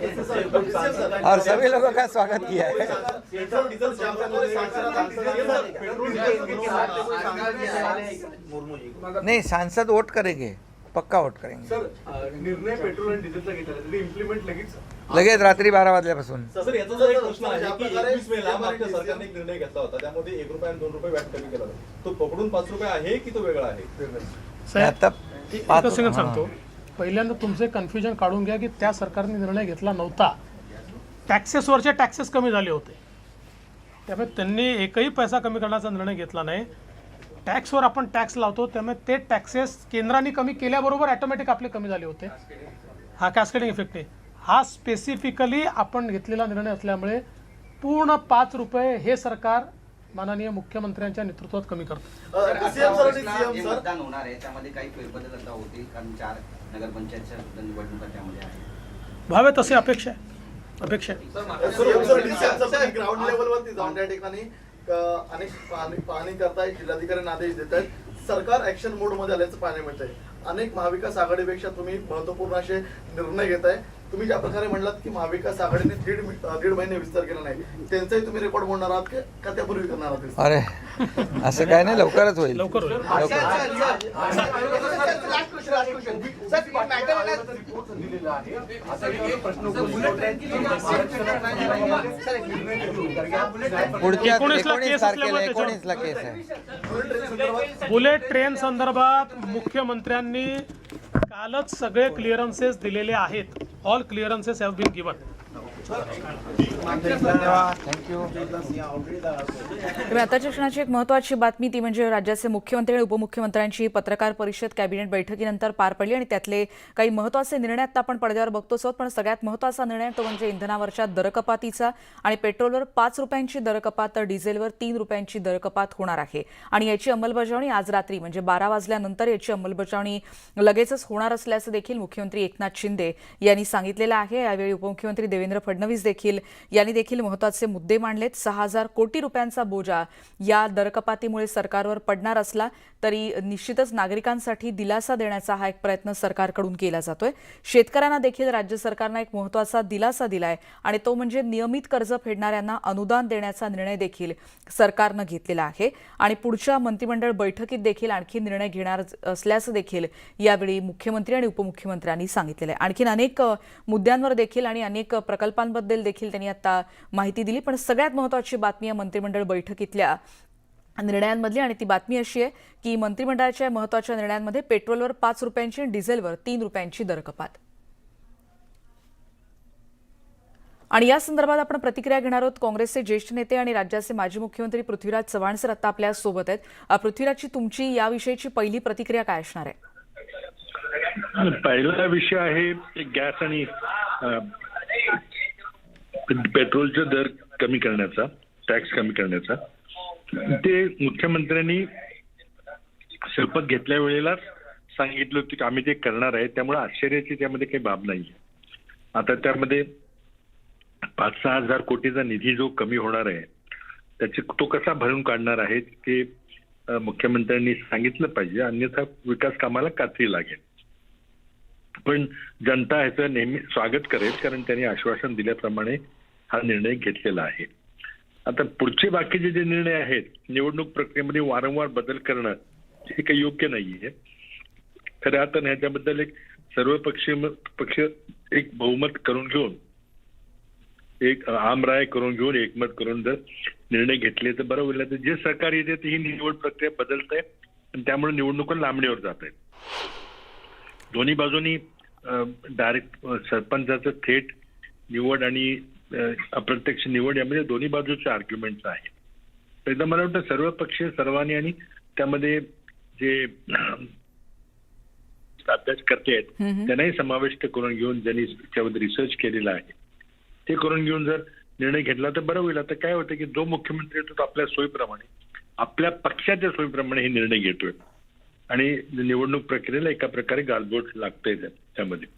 और सभी लोगों का स्वागत किया है। नहीं सांसद वोट करेंगे पक्का वोट करेंगे। सर निर्णय पेट्रोल आणि डिझेलचा घेतला त्याचे इम्प्लिमेंट लगेच? लगेच रात्री बारा वाजल्यापासून. सर याचा जर एक प्रश्न आहे की एकवीस मेला सरकारने एक निर्णय घेतला होता. त्यामध्ये एक रुपये आणि दोन रुपये व्याट कमी केला होता. तो पकडून पाच रुपये आहे की तो वेगळा आहे? आता पाच-. सांगतो. पहिल्यांदा तुमचे कन्फ्युजन काढून घ्या की त्या सरकारने निर्णय घेतला नव्हता. टॅक्सेसवरचे टॅक्सेस कमी झाले होते. त्यामुळे त्यांनी एकही पैसा कमी करण्याचा निर्णय घेतला नाही. टॅक्सवर आपण टॅक्स लावतो त्यामुळे ते टॅक्सेस केंद्राने कमी केल्याबरोबर ॲटोमॅटिक आपले कमी झाले होते. हा कॅस्केटिंग इफेक्ट आहे. हा स्पेसिफिकली आपण घेतलेला निर्णय असल्यामुळे पूर्ण पाच रुपये हे सरकार माननीय मुख्यमंत्र्यांच्या नेतृत्वात कमी करतं. सीएम सर आणि ऑगस्टला सीएम जे सर. मतदान होणार आहे. त्यामध्ये काही फेरबदल आता होतील कारण चार नगरपंचायतच्या सुद्धा निवडणुका त्यामध्ये आहे व्हावे तसे अपेक्षा आहे. अपेक्षा आहे. ग्राउंड लेवलवरती जाऊन त्या ठिकाणी अ, अनेक पाहणी पाहणी करतायत जिल्हाधिकाऱ्यांना आदेश देत आहेत सरकार ऍक्शन मोडमध्ये आल्याचं पाहायला मिळत आहे अनेक महाविकास आघाडीपेक्षा तुम्ही महत्त्वपूर्ण असे निर्णय घेत आहे तुम्ही ज्या प्रकारे म्हणलात की महाविकास आघाडीने दीड दीड महिने विस्तार केला नाही त्यांचाही तुम्ही रेकॉर्ड मोडणार आहात का- त्यापूर्वी करणार आहात? अरे असं काय नाही लवकरच होईल. लवकर होईल. पुढच्या 19 ला एकोणीस केस तारखेला असल्यामुळे एकोणीस ला केस आहे. बुलेट ट्रेन संदर्भात मुख्यमंत्र्यांनी कालच सगळे क्लिअरन्सेस दिलेले आहेत. All clearances have been given धन्यवाद शिक्षणाची एक महत्वाची बातमी ती म्हणजे राज्याचे मुख्यमंत्री आणि उपमुख्यमंत्र्यांची पत्रकार परिषद कॅबिनेट बैठकीनंतर पार पडली आणि त्यातले काही महत्त्वाचे निर्णय आता आपण पडद्यावर बघतोच आहोत. पण सगळ्यात महत्त्वाचा निर्णय तो म्हणजे इंधनावरच्या दरकपातीचा आणि पेट्रोलवर पाच रुपयांची दरकपात तर डिझेलवर तीन रुपयांची दरकपात होणार आहे. आणि याची अंमलबजावणी आज रात्री म्हणजे बारा वाजल्यानंतर याची अंमलबजावणी लगेचच होणार असल्याचं देखील मुख्यमंत्री एकनाथ शिंदे यांनी सांगितलेलं आहे. यावेळी उपमुख्यमंत्री देवेंद्र फडणवीस फडणवीस देखील यांनी देखील महत्त्वाचे मुद्दे मांडलेत. सहा हजार कोटी रुपयांचा बोजा या दरकपातीमुळे सरकारवर पडणार असला तरी निश्चितच नागरिकांसाठी दिलासा देण्याचा हा एक प्रयत्न सरकारकडून केला जातोय. शेतकऱ्यांना देखील राज्य सरकारनं एक महत्त्वाचा दिलासा दिलाय आणि तो म्हणजे नियमित कर्ज फेडणाऱ्यांना अनुदान देण्याचा निर्णय देखील सरकारनं घेतलेला आहे. आणि पुढच्या मंत्रिमंडळ बैठकीत देखील आणखी निर्णय घेणार असल्याचं देखील यावेळी मुख्यमंत्री आणि उपमुख्यमंत्र्यांनी सांगितलेलं आहे. आणखी अनेक मुद्द्यांवर देखील आणि अनेक प्रकल्प प्रकल्पांबद्दल देखील त्यांनी आता माहिती दिली. पण सगळ्यात महत्वाची बातमी या मंत्रिमंडळ बैठकीतल्या निर्णयांमधली आणि ती बातमी अशी आहे की मंत्रिमंडळाच्या महत्त्वाच्या निर्णयांमध्ये पेट्रोलवर पाच रुपयांची आणि डिझेलवर तीन रुपयांची दरकपात आणि या संदर्भात आपण प्रतिक्रिया घेणार आहोत. काँग्रेसचे ज्येष्ठ नेते आणि राज्याचे माजी मुख्यमंत्री पृथ्वीराज चव्हाण सर आता आपल्यासोबत आहेत. पृथ्वीराजची तुमची याविषयीची पहिली प्रतिक्रिया काय असणार आहे? पहिला विषय आहे गॅस आणि पेट्रोलचा दर कमी करण्याचा टॅक्स कमी करण्याचा. ते मुख्यमंत्र्यांनी शपथ घेतल्या वेळेलाच सांगितलं होतं की आम्ही ते करणार आहे त्यामुळे आश्चर्याची त्यामध्ये काही बाब नाही आता त्यामध्ये पाच सहा हजार कोटीचा निधी जो कमी होणार आहे त्याचे तो कसा भरून काढणार आहे ते मुख्यमंत्र्यांनी सांगितलं पाहिजे. अन्यथा विकास कामाला कात्री लागेल. पण जनता ह्याचं नेहमी स्वागत करेल कारण त्यांनी आश्वासन दिल्याप्रमाणे हा निर्णय घेतलेला आहे. आता पुढचे बाकीचे जे निर्णय आहेत निवडणूक प्रक्रियेमध्ये वारंवार बदल करणं हे काही योग्य नाहीये. खऱ्या आता ह्याच्याबद्दल एक सर्व पक्षीय पक्ष एक बहुमत करून घेऊन एक आमराय करून घेऊन एकमत करून जर निर्णय घेतले तर बरं होईल. तर जे सरकार येते ते ही निवड प्रक्रिया बदलत आहे आणि त्यामुळे निवडणुका लांबणीवर जात आहेत. दोन्ही बाजूनी डायरेक्ट सरपंचाचं थेट निवड आणि अप्रत्यक्ष निवड यामध्ये दोन्ही बाजूचे आर्ग्युमेंट्स आहेत. तर एकदा मला वाटतं सर्व पक्ष सर्वांनी आणि त्यामध्ये जे अभ्यास करते आहेत त्यांनाही समाविष्ट करून घेऊन ज्यांनी त्यामध्ये रिसर्च केलेला आहे ते करून घेऊन जर निर्णय घेतला तर बरं होईल. आता काय होतं की जो मुख्यमंत्री येतो तो आपल्या सोयीप्रमाणे आपल्या पक्षाच्या सोयीप्रमाणे हे निर्णय घेतोय. आणि निवडणूक प्रक्रियेला एका प्रकारे गालबोट लागतंय त्या- त्यामध्ये.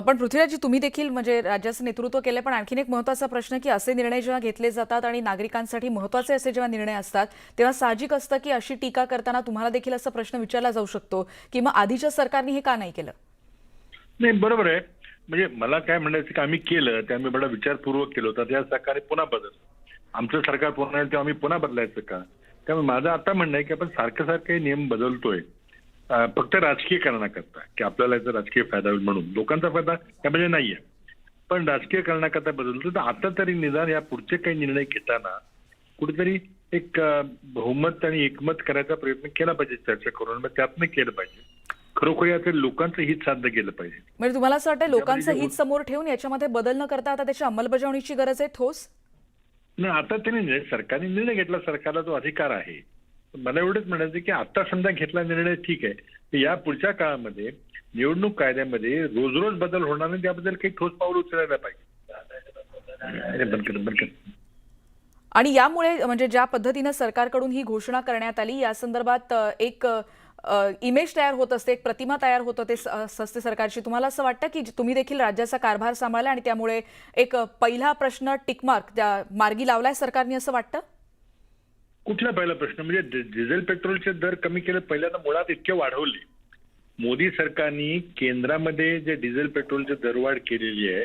पण पृथ्वीराजजी तुम्ही देखील म्हणजे राज्याचं नेतृत्व केलं पण आणखीन एक महत्त्वाचा प्रश्न की असे निर्णय जेव्हा घेतले जातात आणि नागरिकांसाठी महत्त्वाचे असे जेव्हा निर्णय असतात तेव्हा साहजिक असतं की अशी टीका करताना तुम्हाला देखील असा प्रश्न विचारला जाऊ शकतो की मग आधीच्या सरकारने हे का नाही केलं? नाही बरोबर आहे. म्हणजे मला काय म्हणायचं की आम्ही केलं ते आम्ही बडा विचारपूर्वक केलं होतं त्या सरकारने पुन्हा बदल आमचं सरकार पुन्हा तेव्हा आम्ही पुन्हा बदलायचं का? त्यामुळे माझं आता म्हणणं आहे की आपण सारखं सारखं हे नियम बदलतोय. फक्त राजकीय करण्याकरता की आपल्याला याचा राजकीय फायदा होईल म्हणून. लोकांचा फायदा त्यामध्ये नाहीये. पण राजकीय करण्याकरता बदलतो तर आता तरी निदान या पुढचे काही निर्णय घेताना कुठेतरी एक बहुमत आणि एकमत करायचा प्रयत्न केला पाहिजे चर्चा करून मग त्यातनं केलं पाहिजे. खरोखर याचं लोकांचं हित साध्य केलं पाहिजे. म्हणजे तुम्हाला असं वाटतं लोकांचं हित समोर ठेवून याच्यामध्ये बदल न करता आता त्याची अंमलबजावणीची गरज आहे ठोस? नाही आता त्यांनी निर्णय- सरकारने निर्णय घेतला सरकारला तो अधिकार आहे. मला एवढंच म्हणायचं की आता समजा घेतला निर्णय ठीक आहे. या पुढच्या काळामध्ये निवडणूक कायद्यामध्ये रोज रोज बदल होणार नाही त्याबद्दल काही ठोस पाऊल उचलायला पाहिजे. आणि यामुळे म्हणजे ज्या पद्धतीनं सरकारकडून ही घोषणा करण्यात आली या संदर्भात एक इमेज तयार होत असते एक प्रतिमा तयार होत ते सस्ते असते सरकारची. तुम्हाला असं वाटतं की तुम्ही देखील राज्याचा कारभार सांभाळला आणि त्यामुळे एक पहिला प्रश्न टिकमार्क त्या मार्गी लावलाय सरकारने असं वाटतं? कुठला पहिला प्रश्न? म्हणजे डिझेल पेट्रोलचे दर कमी केले पहिल्यांदा मुळात इतके वाढवले. मोदी सरकारने केंद्रामध्ये जे डिझेल पेट्रोलची दरवाढ केलेली आहे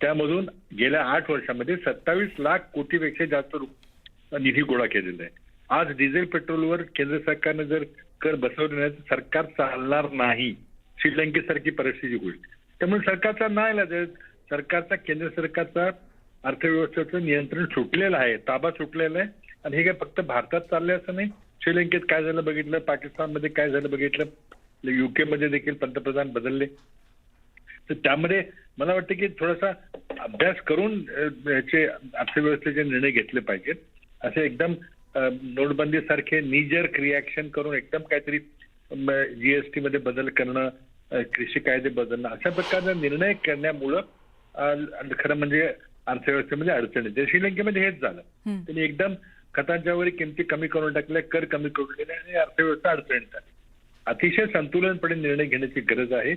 त्यामधून गेल्या आठ वर्षामध्ये सत्तावीस लाख कोटीपेक्षा जास्त निधी गोळा केलेला आहे. आज डिझेल पेट्रोलवर केंद्र सरकारने जर कर बसवले नाही सरकार चालणार नाही. श्रीलंकेसारखी परिस्थिती होईल त्यामुळे सरकारचा नाही सरकारचा केंद्र सरकारचा अर्थव्यवस्थेचं नियंत्रण सुटलेलं आहे. ताबा सुटलेला आहे. आणि हे काय फक्त भारतात चाललंय असं नाही. श्रीलंकेत काय झालं बघितलं? पाकिस्तानमध्ये काय झालं बघितलं? युके मध्ये देखील पंतप्रधान बदलले. तर त्यामध्ये मला वाटतं की थोडासा अभ्यास करून याचे अर्थव्यवस्थेचे निर्णय घेतले पाहिजेत. असे एकदम नोटबंदी सारखे निजर रिॲक्शन करून एकदम काहीतरी जीएसटी मध्ये बदल करणं कृषी कायदे बदलणं अशा प्रकारचा निर्णय करण्यामुळं खरं म्हणजे अर्थव्यवस्थेमध्ये अडचण येते. श्रीलंकेमध्ये हेच झालं. त्यांनी एकदम खतांच्या वरील किमती कमी करून टाकल्या कर कमी करून दिले आणि अर्थव्यवस्था अडचणीत आली. अतिशय संतुलनपणे निर्णय घेण्याची गरज आहे.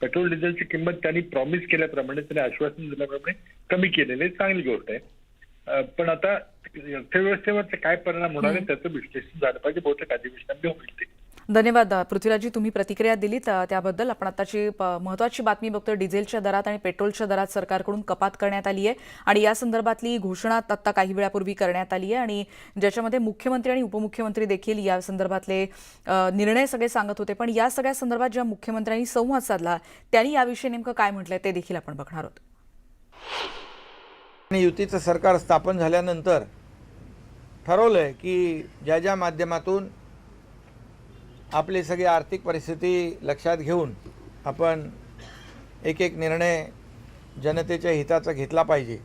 पेट्रोल डिझेलची किंमत त्यांनी प्रॉमिस केल्याप्रमाणे त्यांनी आश्वासन दिल्याप्रमाणे कमी केलेले चांगली गोष्ट आहे. पण आता अर्थव्यवस्थेवर काय परिणाम होणार आहे त्याचं विश्लेषण झालं पाहिजे. बहुतेक अधिवेशनामध्ये होईल ते. धन्यवाद पृथ्वीराजी तुम्ही प्रतिक्रिया दिलीत त्याबद्दल आपण आताची महत्त्वाची बातमी बघतोय. डिझेलच्या दरात आणि पेट्रोलच्या दरात सरकारकडून कपात करण्यात आली आहे. आणि या संदर्भातली घोषणा आत्ता काही वेळापूर्वी करण्यात आली आहे. आणि ज्याच्यामध्ये मुख्यमंत्री आणि उपमुख्यमंत्री देखील या संदर्भातले निर्णय सगळे सांगत होते. पण या सगळ्या संदर्भात ज्या मुख्यमंत्र्यांनी संवाद साधला त्यांनी याविषयी नेमकं काय म्हटलंय ते देखील आपण बघणार आहोत. आणि युतीचं सरकार स्थापन झाल्यानंतर ठरवलं आहे की ज्या ज्या माध्यमातून आपली सगळी आर्थिक परिस्थिती लक्षात घेऊन आपण एक एक निर्णय जनतेच्या हिताचा घेतला पाहिजे.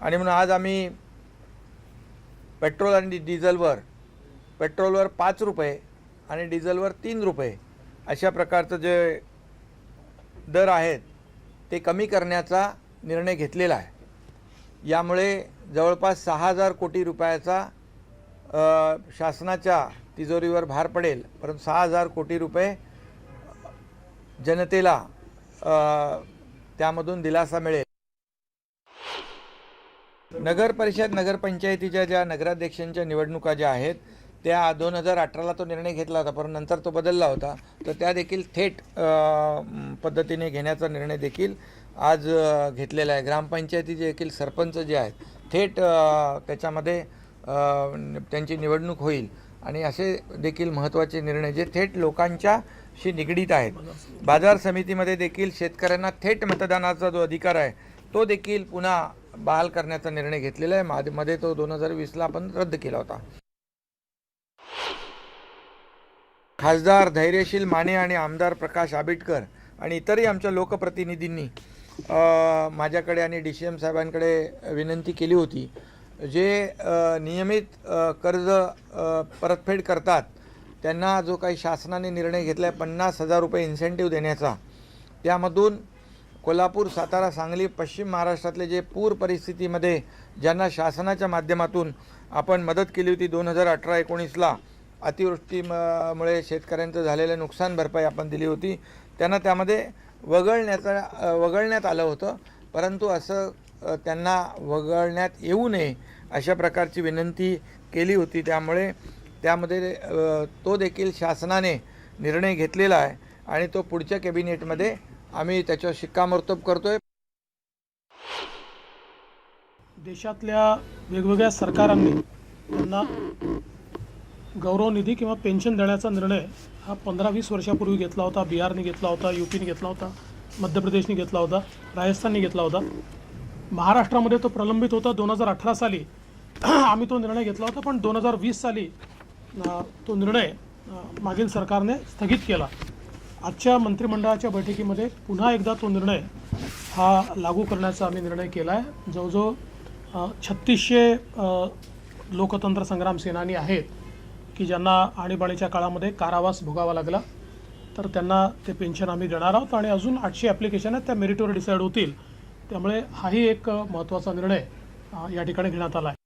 आणि म्हणून आज आम्ही पेट्रोल आणि डिझेलवर पेट्रोलवर पाच रुपये आणि डिझेलवर तीन रुपये अशा प्रकारचं जे दर आहेत ते कमी करण्याचा निर्णय घेतलेला आहे. यामुळे जवळपास सहा हजार कोटी रुपयाचा शासनाच्या तिजोरीवर भार पडेल. परंतु सहा हजार कोटी रुपये जनतेला त्यामधून दिलासा मिळेल. नगर परिषद नगरपंचायतीच्या ज्या नगराध्यक्षांच्या निवडणुका ज्या आहेत त्या दोन हजार अठराला तो निर्णय घेतला होता पण नंतर तो बदलला होता. तर त्या देखील थेट पद्धतीने घेण्याचा निर्णय देखील आज घेतलेलं घेतलेला आहे. ग्रामपंचायतीचे देखील सरपंच जे आहेत थेट त्याच्यामध्ये त्यांची निवडणूक होईल. आणि असे देखील महत्त्वाचे निर्णय जे थेट लोकांच्याशी निगडीत आहेत. बाजार समितीमध्ये देखील शेतकऱ्यांना थेट मतदानाचा जो अधिकार आहे तो देखील पुन्हा बहाल करण्याचा निर्णय घेतलेला आहे. माद- मध्ये तो दोन हजार वीसला आपण रद्द केला होता. खासदार धैर्यशील माने आणि आमदार प्रकाश आबिटकर आणि इतरही आमच्या लोकप्रतिनिधींनी माझ्याकडे आणि डी सी एम साहेबांकडे विनंती केली होती जे नियमित कर्ज परतफेड करतात त्यांना जो काही शासनाने निर्णय घेतला आहे पन्नास हजार रुपये इन्सेंटिव्ह देण्याचा त्यामधून कोल्हापूर सातारा सांगली पश्चिम महाराष्ट्रातले जे पूर परिस्थितीमध्ये ज्यांना शासनाच्या माध्यमातून आपण मदत केली होती दोन हजार अठरा एकोणीसला अतिवृष्टीमुळे शेतकऱ्यांचं झालेलं नुकसान भरपाई आपण दिली होती त्यांना त्यामध्ये वगळण्याचा वगळण्यात आलं होतं. परंतु असं त्यांना वगळण्यात येऊ नये अशा प्रकारची विनंती केली होती. त्यामुळे त्यामध्ये तो देखील शासनाने निर्णय घेतलेला आहे आणि तो पुढच्या कॅबिनेटमध्ये आम्ही त्याच्यावर शिक्कामोर्तब करतोय. देशातल्या वेगवेगळ्या सरकारांनी त्यांना गौरव निधी किंवा पेन्शन देण्याचा निर्णय हा पंधरा वीस वर्षापूर्वी घेतला होता. बिहारने घेतला होता युपीने घेतला होता मध्य प्रदेशने घेतला होता राजस्थानने घेतला होता. महाराष्ट्रामध्ये तो प्रलंबित होता दोन हजार अठरा साली. आम्ही तो निर्णय घेतला होता पण दोन हजार वीस साली तो निर्णय मागील सरकारने स्थगित केला. आजच्या मंत्रिमंडळाच्या बैठकीमध्ये पुन्हा एकदा तो निर्णय हा लागू करण्याचा आम्ही निर्णय केला आहे जवळजवळ छत्तीसशे लोकतंत्र संग्राम सेनानी आहेत. की ज्यांना आणीबाणीच्या काळामध्ये कारावास भोगावा लागला तर त्यांना ते पेन्शन आम्ही देणार आहोत आणि अजून आठशे ॲप्लिकेशन आहेत त्या मेरिटवर डिसाईड होतील. त्यामुळे हाही एक महत्त्वाचा निर्णय या ठिकाणी घेण्यात आला आहे.